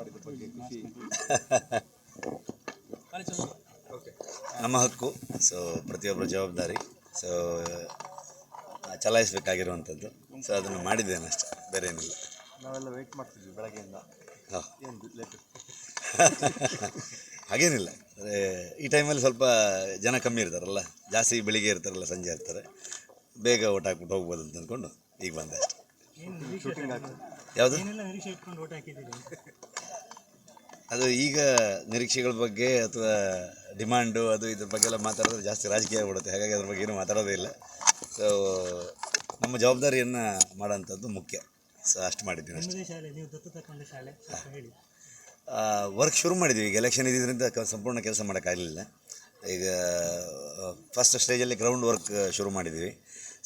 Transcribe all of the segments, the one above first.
ಮಾಡಿದ ಬಗ್ಗೆ ಖುಷಿ ನಮ್ಮ ಹಕ್ಕು. ಸೊ ಪ್ರತಿಯೊಬ್ಬರ ಜವಾಬ್ದಾರಿ. ಸೊ ಚಲಾಯಿಸಬೇಕಾಗಿರುವಂಥದ್ದು. ಸೊ ಅದನ್ನು ಮಾಡಿದ್ದೇನೆ ಅಷ್ಟೇ. ಬೇರೆ ಏನಿಲ್ಲ. ನಾವೆಲ್ಲ ವೆಯ್ಟ್ ಮಾಡ್ತಿದ್ವಿ ಬೆಳಗ್ಗೆಯಿಂದ. ಹಾಗೇನಿಲ್ಲ. ಅಂದರೆ ಈ ಟೈಮಲ್ಲಿ ಸ್ವಲ್ಪ ಜನ ಕಮ್ಮಿ ಇರ್ತಾರಲ್ಲ. ಜಾಸ್ತಿ ಬೆಳಿಗ್ಗೆ ಇರ್ತಾರಲ್ಲ ಸಂಜೆ ಇರ್ತಾರೆ. ಬೇಗ ಊಟ ಹಾಕ್ಬಿಟ್ಟು ಹೋಗ್ಬೋದು ಅಂತ ಅಂದ್ಕೊಂಡು ಈಗ ಬಂದೆ ಅಷ್ಟೆ. ಯಾವುದು ಏನೆಲ್ಲ ನಿರೀಕ್ಷೆ ಇಟ್ಕೊಂಡು ಓಟ್ ಹಾಕಿದ್ದೀರಿ ಅದು ಈಗ ನಿರೀಕ್ಷೆಗಳ ಬಗ್ಗೆ ಅಥವಾ ಡಿಮ್ಯಾಂಡು ಅದು ಇದ್ರ ಬಗ್ಗೆ ಎಲ್ಲ ಮಾತಾಡಿದ್ರೆ ಜಾಸ್ತಿ ರಾಜಕೀಯ ಆಗ್ಬಿಡುತ್ತೆ. ಹಾಗಾಗಿ ಅದ್ರ ಬಗ್ಗೆ ಏನು ಮಾತಾಡೋದೇ ಇಲ್ಲ. ಸೊ ನಮ್ಮ ಜವಾಬ್ದಾರಿಯನ್ನು ಮಾಡೋಂಥದ್ದು ಮುಖ್ಯ. ಸೊ ಅಷ್ಟು ಮಾಡಿದ್ದೀನಿ ಅಷ್ಟೇ. ವರ್ಕ್ ಶುರು ಮಾಡಿದ್ದೀವಿ ಈಗ ಎಲೆಕ್ಷನ್ ಇದ್ದಿದ್ದರಿಂದ ಸಂಪೂರ್ಣ ಕೆಲಸ ಮಾಡೋಕ್ಕಾಗಲಿಲ್ಲ. ಈಗ ಫಸ್ಟ್ ಸ್ಟೇಜಲ್ಲಿ ಗ್ರೌಂಡ್ ವರ್ಕ್ ಶುರು ಮಾಡಿದ್ದೀವಿ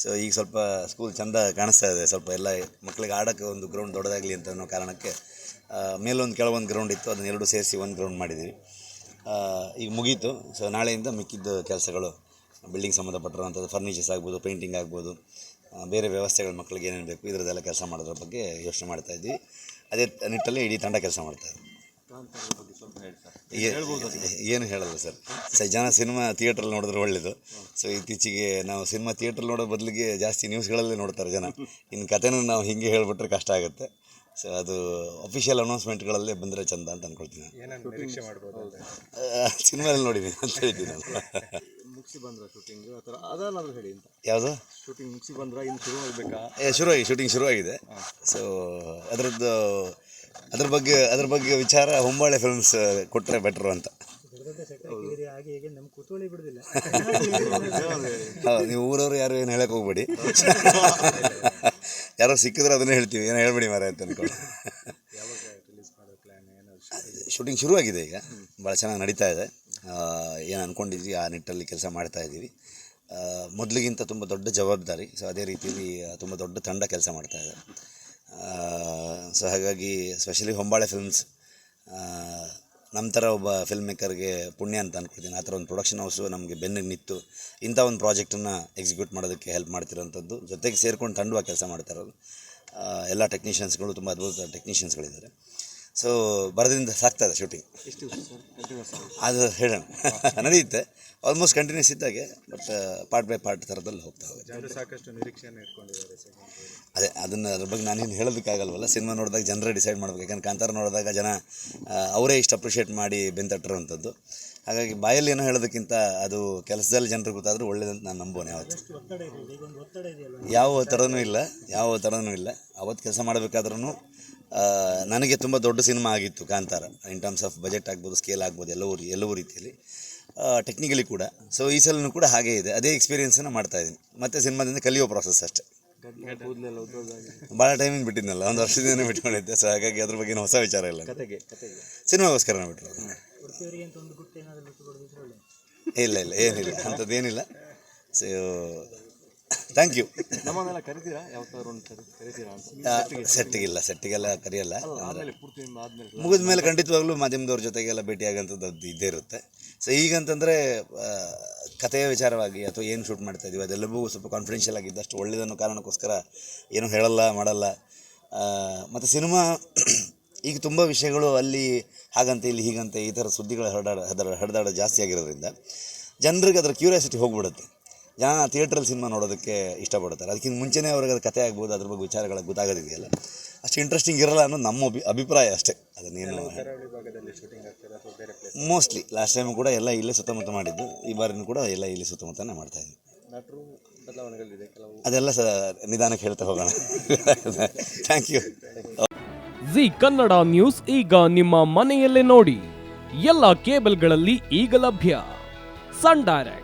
ಸೊ ಈಗ ಸ್ವಲ್ಪ ಸ್ಕೂಲ್ ಚೆಂದ ಕಾಣಿಸ್ತಾ ಇದೆ. ಸ್ವಲ್ಪ ಎಲ್ಲ ಮಕ್ಕಳಿಗೆ ಆಡೋಕ್ಕೆ ಒಂದು ಗ್ರೌಂಡ್ ದೊಡ್ಡದಾಗಲಿ ಅಂತ ಅನ್ನೋ ಕಾರಣಕ್ಕೆ ಮೇಲೊಂದು ಕೆಳಗೊಂದು ಗ್ರೌಂಡ್ ಇತ್ತು. ಅದನ್ನ ಎರಡು ಸೇರಿಸಿ ಒಂದು ಗ್ರೌಂಡ್ ಮಾಡಿದ್ವಿ. ಈಗ ಮುಗೀತು. ಸೊ ನಾಳೆಯಿಂದ ಮಿಕ್ಕಿದ್ದ ಕೆಲಸಗಳು ಬಿಲ್ಡಿಂಗ್ ಸಂಬಂಧಪಟ್ಟಿರುವಂಥದ್ದು ಫರ್ನಿಚರ್ಸ್ ಆಗ್ಬೋದು ಪೇಂಟಿಂಗ್ ಆಗ್ಬೋದು ಬೇರೆ ವ್ಯವಸ್ಥೆಗಳು ಮಕ್ಕಳಿಗೆ ಏನೇನು ಬೇಕು, ಇದರದ್ದೆಲ್ಲ ಕೆಲಸ ಮಾಡೋದ್ರ ಬಗ್ಗೆ ಯೋಚನೆ ಮಾಡ್ತಾಯಿದ್ವಿ ಅದೇ ನಿಟ್ಟಲ್ಲಿ ಇಡೀ ತಂಡ ಕೆಲಸ ಮಾಡ್ತಾ ಏನು ಹೇಳಲ್ಲ ಸರ್. ಸ ಜನ ಸಿನಿಮಾ ಥಿಯೇಟ್ರಲ್ಲಿ ನೋಡಿದ್ರೆ ಒಳ್ಳೇದು. ಸೊ ಇತ್ತೀಚೆಗೆ ನಾವು ಸಿನಿಮಾ ಥಿಯೇಟ್ರಲ್ಲಿ ನೋಡೋ ಬದಲಿಗೆ ಜಾಸ್ತಿ ನ್ಯೂಸ್ಗಳಲ್ಲೇ ನೋಡ್ತಾರೆ ಜನ. ಇನ್ನು ಕಥೆನೂ ನಾವು ಹಿಂಗೆ ಹೇಳಿಬಿಟ್ರೆ ಕಷ್ಟ ಆಗುತ್ತೆ. ಸೊ ಅದು ಅಫಿಷಿಯಲ್ ಅನೌನ್ಸ್ಮೆಂಟ್ಗಳಲ್ಲೇ ಬಂದರೆ ಚಂದ ಅಂತ ಅಂದ್ಕೊಳ್ತೀನಿ ಸಿನಿಮಾದಲ್ಲಿ ನೋಡಿದ್ದೀನಿ ಅಂತ ಹೇಳಿದ್ದೀನಿ ಮುಗಿಸಿ ಬಂದ್ರ ಶೂಟಿಂಗ್ ಆ ಥರ ಅದನ್ನಾದ್ರೂ ಹೇಳಿ ಅಂತ. ಯಾವುದು? ಶೂಟಿಂಗ್ ಮುಗಿಸಿ ಬಂದ್ರ? ಇನ್ನು ಶುರು ಆಗಬೇಕಾ ಶುರುವಾಗಿ ಶೂಟಿಂಗ್ ಶುರುವಾಗಿದೆ. ಸೊ ಅದರದ್ದು ಅದ್ರ ಬಗ್ಗೆ ಅದ್ರ ಬಗ್ಗೆ ವಿಚಾರ ಹೊಂಬಾಳೆ ಫಿಲ್ಮ್ಸ್ ಕೊಟ್ಟರೆ ಬೆಟ್ರು ಅಂತ. ಹೌದು, ನೀವು ಊರವರು ಯಾರು ಏನು ಹೇಳಕ್ಕೆ ಹೋಗ್ಬೇಡಿ. ಯಾರೋ ಸಿಕ್ಕಿದ್ರೆ ಅದನ್ನೇ ಹೇಳ್ತೀವಿ, ಏನೋ ಹೇಳ್ಬೇಡಿ ಮಾರ ಅಂತ ಅನ್ಕೊಂಡು. ಶೂಟಿಂಗ್ ಶುರುವಾಗಿದೆ ಈಗ. ಭಾಳ ಚೆನ್ನಾಗಿ ನಡೀತಾ ಇದೆ. ಏನು ಅಂದ್ಕೊಂಡಿದ್ವಿ ಆ ನಿಟ್ಟಲ್ಲಿ ಕೆಲಸ ಮಾಡ್ತಾ ಇದ್ದೀವಿ ಮೊದಲಿಗಿಂತ ತುಂಬ ದೊಡ್ಡ ಜವಾಬ್ದಾರಿ. ಸೊ ಅದೇ ರೀತಿಯಲ್ಲಿ ತುಂಬ ದೊಡ್ಡ ತಂಡ ಕೆಲಸ ಮಾಡ್ತಾ ಇದೆ. ಸೊ ಹಾಗಾಗಿ ಸ್ಪೆಷಲಿ ಹೊಂಬಾಳೆ ಫಿಲ್ಮ್ಸ್ ನಮ್ಮ ಥರ ಒಬ್ಬ ಫಿಲ್ಮ್ ಮೇಕರ್ಗೆ ಪುಣ್ಯ ಅಂತ ಅಂದ್ಕೊಳ್ತೀನಿ ಆ ಥರ ಒಂದು ಪ್ರೊಡಕ್ಷನ್ ಹೌಸು ನಮಗೆ ಬೆನ್ನಿಗೆ ನಿಂತು ಇಂಥ ಒಂದು ಪ್ರಾಜೆಕ್ಟನ್ನು ಎಕ್ಸಿಕ್ಯೂಟ್ ಮಾಡೋದಕ್ಕೆ ಹೆಲ್ಪ್ ಮಾಡ್ತಿರೋಂಥದ್ದು. ಜೊತೆಗೆ ಸೇರ್ಕೊಂಡು ತಂಡವಾಗಿ ಕೆಲಸ ಮಾಡ್ತಾ ಇರೋದು ಆ, ಎಲ್ಲ ಟೆಕ್ನಿಷಿಯನ್ಸ್ಗಳು ತುಂಬ ಅದ್ಭುತ ಟೆಕ್ನಿಷಿಯನ್ಸ್ಗಳಿದ್ದಾರೆ ಸೊ ಬರದಿಂದ ಸಾಕ್ತಾ ಇದೆ ಶೂಟಿಂಗ್ ಅದು ಹೇಳೋಣ. ನಡೆಯುತ್ತೆ. ಆಲ್ಮೋಸ್ಟ್ ಕಂಟಿನ್ಯೂಸ್ ಇದ್ದಾಗೆ ಬಟ್ ಪಾರ್ಟ್ ಬೈ ಪಾರ್ಟ್ ಥರದಲ್ಲಿ ಹೋಗ್ತಾ ಹೋಗುತ್ತೆ. ಜನರು ಸಾಕಷ್ಟು ನಿರೀಕ್ಷೆಯನ್ನು ಇಟ್ಕೊಂಡಿದ್ದಾರೆ ಅದೇ ಅದನ್ನು ಅದ್ರ ಬಗ್ಗೆ ನಾನೇನು ಹೇಳೋದಕ್ಕಾಗಲ್ವಲ್ಲ. ಸಿನಿಮಾ ನೋಡಿದಾಗ ಜನರೇ ಡಿಸೈಡ್ ಮಾಡಬೇಕು. ಯಾಕಂದ್ರೆ ಕಾಂತಾರ ನೋಡಿದಾಗ ಜನ ಅವರೇ ಇಷ್ಟು ಅಪ್ರಿಷಿಯೇಟ್ ಮಾಡಿ ಬೆಂತಟ್ಟಿರುವಂಥದ್ದು ಹಾಗಾಗಿ ಬಾಯಲ್ಲಿ ಏನೋ ಹೇಳೋದಕ್ಕಿಂತ ಅದು ಕೆಲಸದಲ್ಲಿ ಜನರಿಗೆ ಗೊತ್ತಾದರೂ ಒಳ್ಳೇದಂತ ನಾನು ನಂಬೋನೆ ಯಾವತ್ತು. ಯಾವ ಥರನೂ ಇಲ್ಲ. ಯಾವ ಥರನೂ ಇಲ್ಲ. ಅವತ್ತು ಕೆಲಸ ಮಾಡಬೇಕಾದ್ರೂ ನನಗೆ ತುಂಬ ದೊಡ್ಡ ಸಿನಿಮಾ ಆಗಿತ್ತು Kantara. In terms of budget ಆಗ್ಬೋದು ಸ್ಕೇಲ್ ಆಗ್ಬೋದು ಎಲ್ಲವೂ ಎಲ್ಲವೂ ರೀತಿಯಲ್ಲಿ. ಟೆಕ್ನಿಕಲಿ ಕೂಡ. ಸೊ ಈ ಸಲನೂ ಕೂಡ ಹಾಗೇ ಇದೆ. ಅದೇ ಎಕ್ಸ್ಪೀರಿಯನ್ಸನ್ನು ಮಾಡ್ತಾ ಇದ್ದೀನಿ. ಮತ್ತು ಸಿನಿಮಾದಿಂದ ಕಲಿಯೋ ಪ್ರಾಸೆಸ್ ಅಷ್ಟೇ. ಭಾಳ ಟೈಮಿಂಗ್ ಬಿಟ್ಟಿದ್ನಲ್ಲ ಒಂದು ವರ್ಷದಿಂದ ಬಿಟ್ಕೊಂಡಿದ್ದೆ. ಸೊ ಹಾಗಾಗಿ ಅದ್ರ ಬಗ್ಗೆ ಹೊಸ ವಿಚಾರ ಇಲ್ಲ ಸಿನಿಮಾಗೋಸ್ಕರ ಬಿಟ್ಟರು ಉಡುಪಿಯವರಿಗೆ ಅಂತ ಒಂದು ಗುಟ್ಟು ಏನಾದರೂ ಬಿಟ್ಟು ಕೊಡೋದಿದ್ರೆ ಇಲ್ಲ ಇಲ್ಲ ಏನಿಲ್ಲ. ಅಂಥದ್ದು ಏನಿಲ್ಲ. ಸೊ ಥ್ಯಾಂಕ್ ಯು ನಮ್ಮನ್ನೆಲ್ಲ ಕರಿತೀರಾ? ಯಾವತ್ತಾದ್ರು ಒಂದು ಸರಿ ಕರಿತೀರಾ ಅಂತ? ಸೆಟ್ಟಿಗಿಲ್ಲ ಸೆಟ್ಟಿಗೆಲ್ಲ ಕರೆಯಲ್ಲ. ಆಮೇಲೆ ಪೂರ್ತಿ ನಿಮ್ಮ ಆದ್ಮೇಲೆ ಮುಗಿದ ಮೇಲೆ ಖಂಡಿತವಾಗ್ಲೂ ಮಾಧ್ಯಮದವ್ರ ಜೊತೆಗೆಲ್ಲ ಭೇಟಿಯಾಗಂಥದ್ದು ಇದ್ದೇ ಇರುತ್ತೆ. ಸೊ ಈಗಂತಂದರೆ ಕಥೆಯ ವಿಚಾರವಾಗಿ ಅಥವಾ ಏನು ಶೂಟ್ ಮಾಡ್ತಾ ಇದೀವಿ ಅದೆಲ್ಲವೂ ಸ್ವಲ್ಪ ಕಾನ್ಫಿಡೆನ್ಷಿಯಲ್ ಆಗಿದ್ದಷ್ಟು ಒಳ್ಳೆಯದನ್ನು ಕಾರಣಕ್ಕೋಸ್ಕರ ಏನು ಹೇಳಲ್ಲ ಮಾಡಲ್ಲ. ಮತ್ತು ಸಿನಿಮಾ ಈಗ ತುಂಬ ವಿಷಯಗಳು ಅಲ್ಲಿ ಹಾಗಂತೆ ಇಲ್ಲಿ ಹೀಗಂತೆ ಈ ಥರ ಸುದ್ದಿಗಳು ಹರಡಾಡ ಹರಿದಾಡ ಜಾಸ್ತಿ ಆಗಿರೋದ್ರಿಂದ ಜನರಿಗೆ ಅದರ ಕ್ಯೂರಿಯಾಸಿಟಿ ಹೋಗ್ಬಿಡುತ್ತೆ. ಜನ ಥಿಯೇಟ್ರಲ್ಲಿ ಸಿನಿಮಾ ನೋಡೋದಕ್ಕೆ ಇಷ್ಟಪಡ್ತಾರೆ. ಅದಕ್ಕಿಂತ ಮುಂಚೆನೇ ಅವ್ರಿಗೆ ಅದು ಕತೆ ಆಗ್ಬೋದು ಅದ್ರ ಬಗ್ಗೆ ವಿಚಾರಗಳ ಗೊತ್ತಾಗೋದಿದೆಯಲ್ಲ. ಅಷ್ಟು ಇಂಟ್ರೆಸ್ಟಿಂಗ್ ಇರಲ್ಲ ಅನ್ನೋದು ನಮ್ಮ ಅಭಿ ಅಭಿಪ್ರಾಯ ಅಷ್ಟೇ. ಅದನ್ನೇನು ಕರಾವಳಿ ಭಾಗದಲ್ಲಿ ಶೂಟಿಂಗ್ ಆಗ್ತಾರೆ ಅಥವಾ ಬೇರೆ ಪ್ಲೇಸ್ ಮೋಸ್ಟ್ಲಿ ಲಾಸ್ಟ್ ಟೈಮ್ ಕೂಡ ಎಲ್ಲ ಇಲ್ಲೇ ಸುತ್ತಮುತ್ತ ಮಾಡಿದ್ದು. ಈ ಬಾರಿನೂ ಕೂಡ ಎಲ್ಲ ಇಲ್ಲಿ ಸುತ್ತಮುತ್ತನೇ ಮಾಡ್ತಾ ಇದ್ವಿ. ನಟರು ಬದಲಾವಣೆಗಳಿದೆ ಕೆಲವು. ಅದೆಲ್ಲ ಸ ನಿಧಾನಕ್ಕೆ ಹೇಳ್ತಾ ಹೋಗೋಣ. Thank you Zee Kannada news ಈಗ ನಿಮ್ಮ ಮನೆಯಲ್ಲೇ ನೋಡಿ. ಎಲ್ಲ ಕೇಬಲ್ಗಳಲ್ಲಿ ಈಗ ಲಭ್ಯ. Sun Direct.